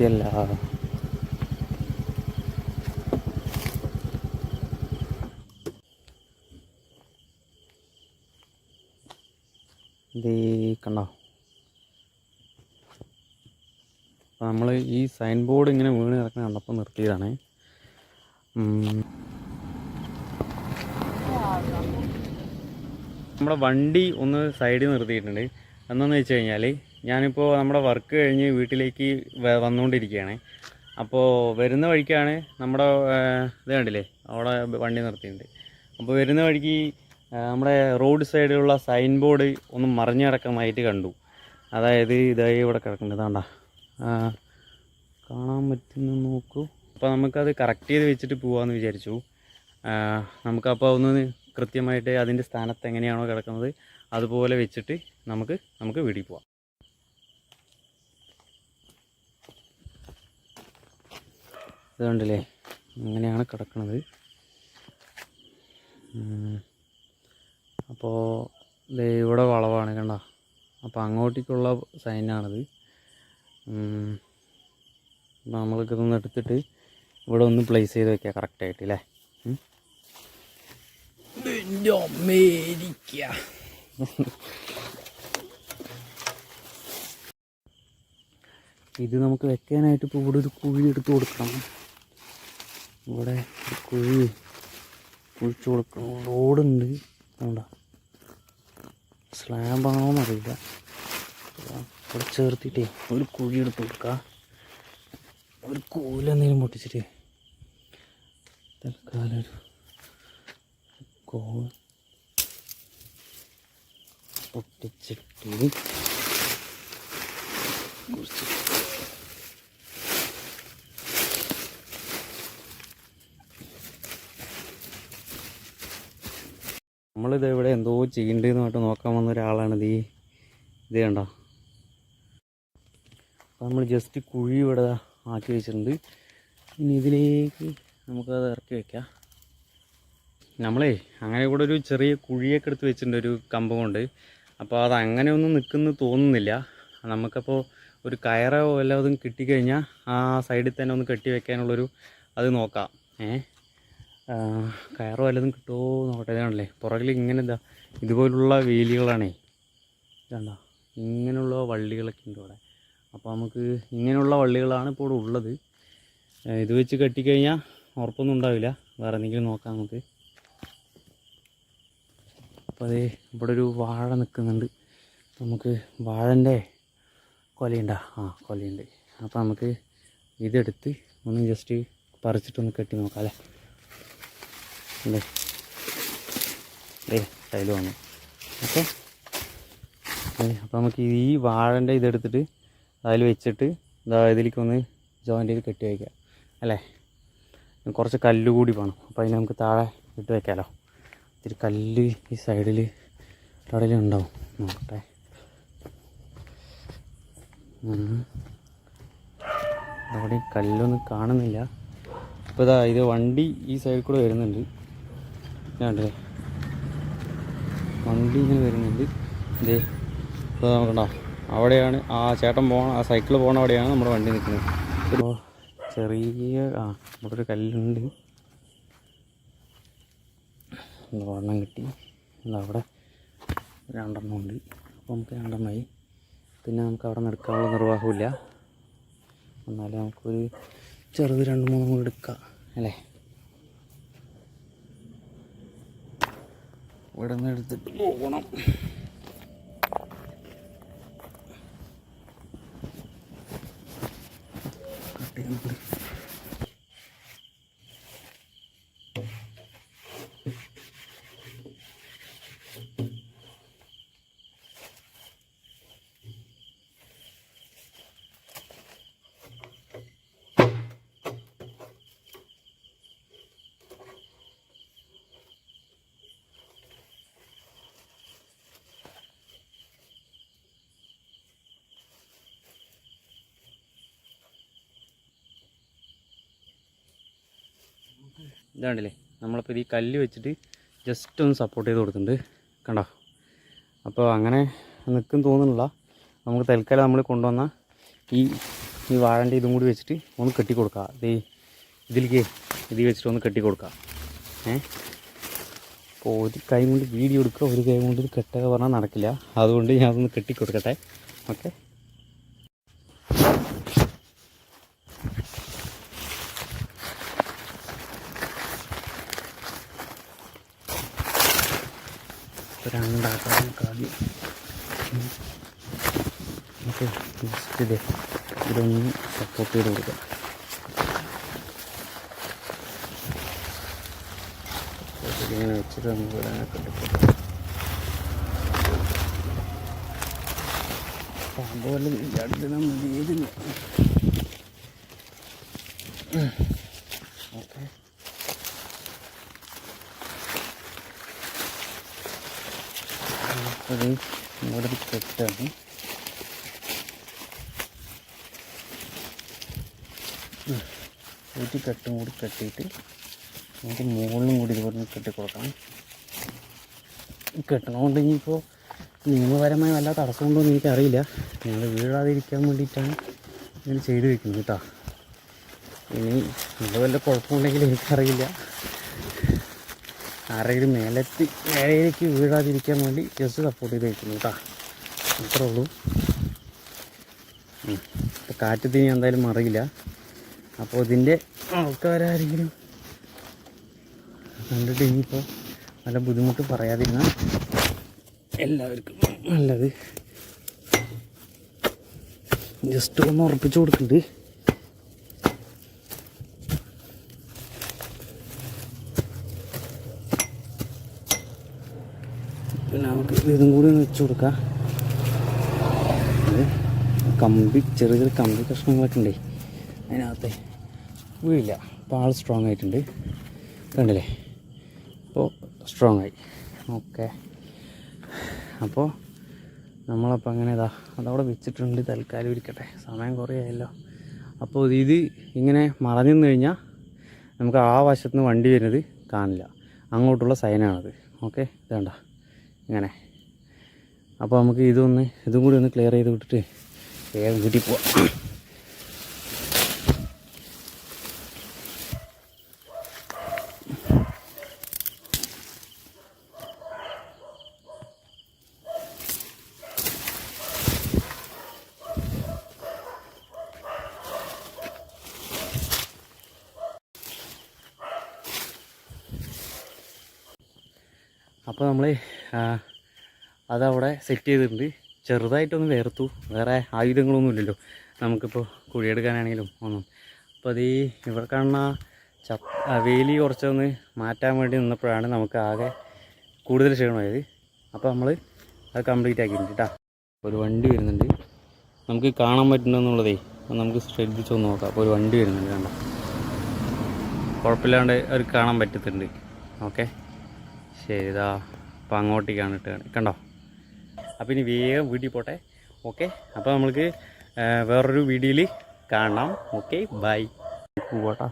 വെറുതെ അല്ല ഇത് കണ്ടോ? അപ്പം നമ്മൾ ഈ സൈൻ ബോർഡ് ഇങ്ങനെ വീണ് കിടക്കുന്ന കണ്ടപ്പോൾ നിർത്തിയതാണ്. നമ്മുടെ വണ്ടി ഒന്ന് സൈഡിൽ നിർത്തിയിട്ടുണ്ട്. എന്താണെന്ന് വെച്ച് കഴിഞ്ഞാൽ ഞാനിപ്പോൾ നമ്മുടെ വർക്ക് കഴിഞ്ഞ് വീട്ടിലേക്ക് വന്നുകൊണ്ടിരിക്കുകയാണ് അപ്പോൾ വരുന്ന വഴിക്കാണ് നമ്മുടെ ഇത് കണ്ടില്ലേ? അവിടെ വണ്ടി നിർത്തിയിട്ടുണ്ട്. അപ്പോൾ വരുന്ന വഴിക്ക് നമ്മുടെ റോഡ് സൈഡിലുള്ള സൈൻ ബോർഡ് ഒന്ന് മറിഞ്ഞു കിടക്കുന്നതായിട്ട് കണ്ടു. അതായത് ഇതായി ഇവിടെ കിടക്കുന്നുണ്ട് ഇതാണ്ട കാണാൻ പറ്റുന്ന നോക്കൂ. അപ്പോൾ നമുക്കത് കറക്റ്റ് ചെയ്ത് വെച്ചിട്ട് പോകാമെന്ന് വിചാരിച്ചു. നമുക്കപ്പോൾ ഒന്ന് കൃത്യമായിട്ട് അതിന്റെ സ്ഥാനത്ത് എങ്ങനെയാണോ കിടക്കുന്നത് അതുപോലെ വെച്ചിട്ട് നമുക്ക് നമുക്ക് വീട്ടിൽ പോവാം. ഇത് കണ്ടില്ലേ അങ്ങനെയാണ് കിടക്കുന്നത് അപ്പോൾ ഇവിടെ വളവാണ് കണ്ട. അപ്പോൾ അങ്ങോട്ടേക്കുള്ള സൈനാണിത്. നമ്മൾക്കിതൊന്ന് എടുത്തിട്ട് ഇവിടെ ഒന്ന് പ്ലേസ് ചെയ്ത് വെക്കാം കറക്റ്റായിട്ട് അല്ലേ. അമേരിക്ക ഇത് നമുക്ക് വെക്കാനായിട്ട് ഇപ്പോൾ ഇവിടെ ഒരു കുഴി എടുത്ത് കൊടുക്കണം. ഇവിടെ കുഴി കുഴിച്ചു കൊടുക്കണം. റോഡുണ്ട്. വേണ്ട സ്ലാബാണോ എന്നറിയില്ല ഇവിടെ ചേർത്തിട്ടേ ഒരു കുഴി എടുത്ത് കൊടുക്കുക ഒരു കൂലെന്തെങ്കിലും പൊട്ടിച്ചിട്ട്. തൽക്കാലം ഒരു കോ പൊട്ടിച്ചിട്ട് കുറച്ച് നമ്മളിത് ഇവിടെ എന്തോ ചെയ്യണ്ടെന്ന് പറഞ്ഞിട്ട് നോക്കാൻ വന്ന ഒരാളാണിത് ഈ ഇത് കണ്ടോ? അപ്പോൾ നമ്മൾ ജസ്റ്റ് കുഴി ഇവിടെ ആക്കി വെച്ചിട്ടുണ്ട്. ഇനി ഇതിലേക്ക് നമുക്കത് ഇറക്കി വെക്കാം. നമ്മളേ അങ്ങനെ കൂടെ ഒരു ചെറിയ കുഴിയൊക്കെ എടുത്ത് വെച്ചിട്ടുണ്ട് ഒരു കമ്പം കൊണ്ട്. അപ്പോൾ അത് അങ്ങനെ ഒന്നും നിൽക്കുന്ന തോന്നുന്നില്ല. നമുക്കപ്പോൾ ഒരു കയറോ വല്ലതും കിട്ടിക്കഴിഞ്ഞാൽ ആ സൈഡിൽ തന്നെ ഒന്ന് കെട്ടി വെക്കാനുള്ളൊരു അത് നോക്കാം. ഏ? ആ, കയറോ വല്ലതും കിട്ടുമോ നോക്കട്ടെ. ഇതാണല്ലേ. പുറകിൽ ഇങ്ങനെ എന്താ ഇതുപോലുള്ള വേലികളാണേ. ഇതാണ്ടോ ഇങ്ങനെയുള്ള വള്ളികളൊക്കെ ഉണ്ട് ഇവിടെ. അപ്പോൾ നമുക്ക് ഇങ്ങനെയുള്ള വള്ളികളാണ് ഇപ്പോൾ ഉള്ളത്. ഇത് വെച്ച് കെട്ടിക്കഴിഞ്ഞാൽ ഉറപ്പൊന്നും ഉണ്ടാവില്ല. വേറെ എന്തെങ്കിലും നോക്കാം നമുക്ക്. അപ്പോൾ അതേ ഇവിടെ ഒരു വാഴ നിൽക്കുന്നുണ്ട്. നമുക്ക് വാഴന്റെ കൊലയുണ്ടാ. ആ കൊലയുണ്ട്. അപ്പോൾ നമുക്ക് ഇതെടുത്ത് ഒന്ന് ജസ്റ്റ് പറിച്ചിട്ടൊന്ന് കെട്ടി നോക്കാം അല്ലേ? ടൈൽ വന്നു. ഓക്കെ. അപ്പോൾ നമുക്ക് ഈ വാഴന്റെ ഇതെടുത്തിട്ട് അതിൽ വെച്ചിട്ട് ഇതാ ഇതിലേക്കൊന്ന് ജോയിന്റ് ചെയ്ത് കെട്ടി വയ്ക്കാം അല്ലേ? കുറച്ച് കല്ല് കൂടി വേണം. അപ്പോൾ അതിന് നമുക്ക് താഴെ ഇട്ട് വെക്കാമല്ലോ ഇത്തിരി കല്ല് ഈ സൈഡിൽ കടയിൽ ഉണ്ടാവും. നോക്കട്ടെ. അവിടെ കല്ലൊന്നും കാണുന്നില്ല. ഇപ്പോൾ ഇതാ ഇത് വണ്ടി ഈ സൈഡിൽ കൂടെ വരുന്നുണ്ട്. കണ്ടേ വണ്ടി ഇങ്ങനെ വരുന്നുണ്ട്. ഇതേ ഇപ്പോൾ നോക്കണ്ട അവിടെയാണ് ആ ചേട്ടൻ പോണ ആ സൈക്കിൾ പോണ അവിടെയാണ് നമ്മുടെ വണ്ടി നിൽക്കുന്നത്. ചെറിയ ആ ഇവിടെ ഒരു കല്ലുണ്ട് ഒരെണ്ണം കിട്ടി. അവിടെ രണ്ടെണ്ണം ഉണ്ട്. അപ്പോൾ നമുക്ക് രണ്ടെണ്ണമായി പിന്നെ നമുക്ക് അവിടെ നിന്ന് എടുക്കാനുള്ള നിർവാഹമില്ല എന്നാലും നമുക്കൊരു ചെറുത് രണ്ട് മൂന്ന് മൂന്ന് എടുക്കാം. അല്ലേ? ഇവിടെ നിന്ന് എടുത്തിട്ട് പോകണം. Thank ചെയ്യാൻ ഇതാണ്ടില്ലേ നമ്മളിപ്പോൾ ഇത് ഈ കല്ല് വെച്ചിട്ട് ജസ്റ്റ് ഒന്ന് സപ്പോർട്ട് ചെയ്ത് കൊടുക്കുന്നുണ്ട് കണ്ടോ? അപ്പോൾ അങ്ങനെ നിൽക്കും തോന്നുന്നില്ല. നമുക്ക് തൽക്കാലം നമ്മൾ കൊണ്ടുവന്ന ഈ ഈ വാഴന്റെ ഇതും കൂടി വെച്ചിട്ട് ഒന്ന് കെട്ടി കൊടുക്കുക ദേ ഇതിലേക്ക് ഇതിൽ വെച്ചിട്ട് ഒന്ന് കെട്ടി കൊടുക്കുക ഏ? അപ്പോൾ ഒരു കൈ കൊണ്ട് വീഡിയോ എടുക്കുക ഒരു കൈ കൊണ്ട് കെട്ടുക പറഞ്ഞാൽ നടക്കില്ല. അതുകൊണ്ട് ഞാൻ അതൊന്ന് കെട്ടി കൊടുക്കട്ടെ. ഓക്കെ? രണ്ടാക്കാം നമുക്ക് ആദ്യം. നമുക്ക് ജസ്റ്റ് ഇത്. ഇതൊന്ന് സപ്പോർട്ട് ചെയ്ത് കൊടുക്കാം. ഇങ്ങനെ വെച്ചിട്ട് നമുക്ക് കെട്ടിക്കൊടുക്കാം പാമ്പ് വല്ലതും ഇല്ലാണ്ട് നമ്മൾ ഒരു കെട്ടാണ് ഉം. ഒരു കെട്ടും കൂടി കെട്ടിയിട്ട് നമുക്ക് മുകളിലും കൂടി ഇതുപോലെ കെട്ടി കൊടുക്കണം. കെട്ടണോണ്ട് ഇനിയിപ്പോൾ നിയമപരമായ വല്ല തടസ്സമുണ്ടോ എന്ന് എനിക്കറിയില്ല. ഞങ്ങൾ വീഴാതിരിക്കാൻ വേണ്ടിയിട്ടാണ് ഇങ്ങനെ ചെയ്തു വെക്കുന്നത് കേട്ടോ. ഇനി ഇത് വല്ല കുഴപ്പമുണ്ടെങ്കിൽ എനിക്കറിയില്ല. ആരെങ്കിലും മേലെത്തി മേലേക്ക് വീഴാതിരിക്കാൻ വേണ്ടി ജസ്റ്റ് സപ്പോർട്ട് ചെയ്ത് വെക്കുന്നു കേട്ടോ അത്രേ ഉള്ളൂ. ഉം. കാറ്റ് ഇനി എന്തായാലും മറിയില്ല. അപ്പോൾ ഇതിന്റെ ആൾക്കാരാരെങ്കിലും കണ്ടിട്ട് ഇനിയിപ്പോൾ നല്ല ബുദ്ധിമുട്ട് പറയാതിരുന്ന എല്ലാവർക്കും നല്ലത്. ജസ്റ്റ് ഒന്ന് ഉറപ്പിച്ചു കൊടുക്കുന്നുണ്ട് പിന്നെ നമുക്ക് ഇതും കൂടി ഒന്ന് വെച്ച് കൊടുക്കാം. ഇത് കമ്പി ചെറിയ ചെറിയ കമ്പി കഷ്ണങ്ങളൊക്കെ ഉണ്ടേ. അതിനകത്ത് വീഴില്ല. അപ്പോൾ ആൾ സ്ട്രോങ് ആയിട്ടുണ്ട്. കണ്ടില്ലേ? അപ്പോൾ സ്ട്രോങ് ആയി. ഓക്കെ അപ്പോൾ നമ്മളപ്പോൾ അങ്ങനെ ഇതാ അതവിടെ വെച്ചിട്ടുണ്ട്. തൽക്കാലം ഇരിക്കട്ടെ. സമയം കുറേ ആയല്ലോ. അപ്പോൾ ഇത് ഇങ്ങനെ മറഞ്ഞു നിന്ന് കഴിഞ്ഞാൽ നമുക്ക് ആ വശത്ത് നിന്ന് വണ്ടി വരുന്നത് കാണില്ല. അങ്ങോട്ടുള്ള സൈനാണത്. ഓക്കെ ഇതേണ്ട ഇങ്ങനെ. അപ്പോൾ നമുക്ക് ഇതൊന്ന് ഇതും കൂടി ഒന്ന് ക്ലിയർ ചെയ്ത് വിട്ടിട്ട് വേഗം വീട്ടിൽ പോവാം. അപ്പോൾ നമ്മൾ അതവിടെ സെറ്റ് ചെയ്തിട്ടുണ്ട്. ചെറുതായിട്ടൊന്ന് വേർത്തു. വേറെ ആയുധങ്ങളൊന്നും ഇല്ലല്ലോ. നമുക്കിപ്പോൾ കുഴിയെടുക്കാനാണെങ്കിലും ഒന്നും. അപ്പോൾ അത് ഈ ഇവിടെ കാണുന്ന ച വേലി കുറച്ചൊന്ന് മാറ്റാൻ വേണ്ടി നിന്നപ്പോഴാണ് നമുക്ക് ആകെ കൂടുതൽ ക്ഷീണമായത്. അപ്പോൾ നമ്മൾ അത് കംപ്ലീറ്റ് ആക്കിയിട്ടുണ്ട് കേട്ടോ ഒരു വണ്ടി വരുന്നുണ്ട്. നമുക്ക് കാണാൻ പറ്റുന്നുള്ളതേ നമുക്ക് ശ്രദ്ധിച്ചൊന്ന് നോക്കാം. അപ്പോൾ ഒരു വണ്ടി വരുന്നുണ്ട് കണ്ട? കുഴപ്പമില്ലാണ്ട് അവർ കാണാൻ പറ്റത്തുണ്ട്. ഓക്കെ. ശരിതാ അപ്പോൾ അപ്പം അങ്ങോട്ടേക്കാണ് ഇട്ട് കണ്ടോ? അപ്പോൾ ഇനി വേഗം വീട്ടിൽ പോട്ടെ. ഓക്കെ അപ്പോൾ നമ്മൾക്ക് വേറൊരു വീഡിയോയിൽ കാണാം. Okay bye പോവാട്ടാ.